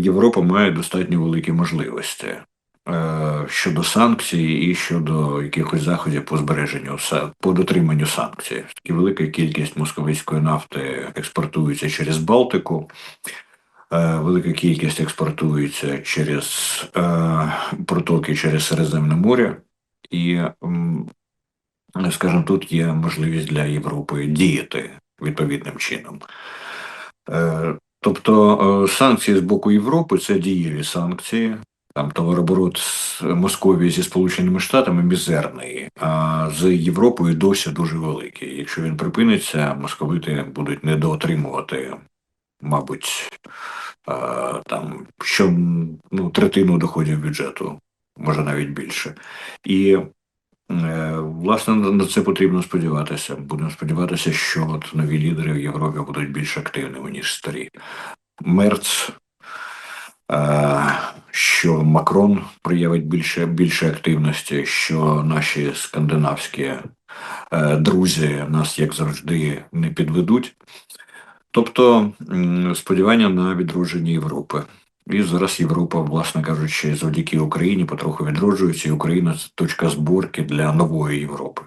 Європа має достатньо великі можливості е, щодо санкцій і щодо якихось заходів по збереженню по дотриманню санкцій. Такі велика кількість московицької нафти експортується через Балтику. е, Велика кількість експортується через е, протоки через Середземне море, і, скажімо, тут є можливість для Європи діяти відповідним чином. Е, Тобто е, санкції з боку Європи це дієві санкції. Там товарооборот з Московії зі Сполученими Штатами мізерний, а з Європою досі дуже великий. Якщо він припиниться, московити будуть недоотримувати, мабуть, е, там що ну, третину доходів бюджету, може навіть більше. І Власне, на на це потрібно сподіватися. Будемо сподіватися, що от нові лідери в Європі будуть більш активними, ніж старі. Мерц, е, що Макрон проявить більше, більше активності, що наші скандинавські е, друзі нас, як завжди, не підведуть. Тобто сподівання на відродження Європи. І зараз Європа, власне кажучи, завдяки Україні потроху відроджується, і Україна це точка зборки для нової Європи.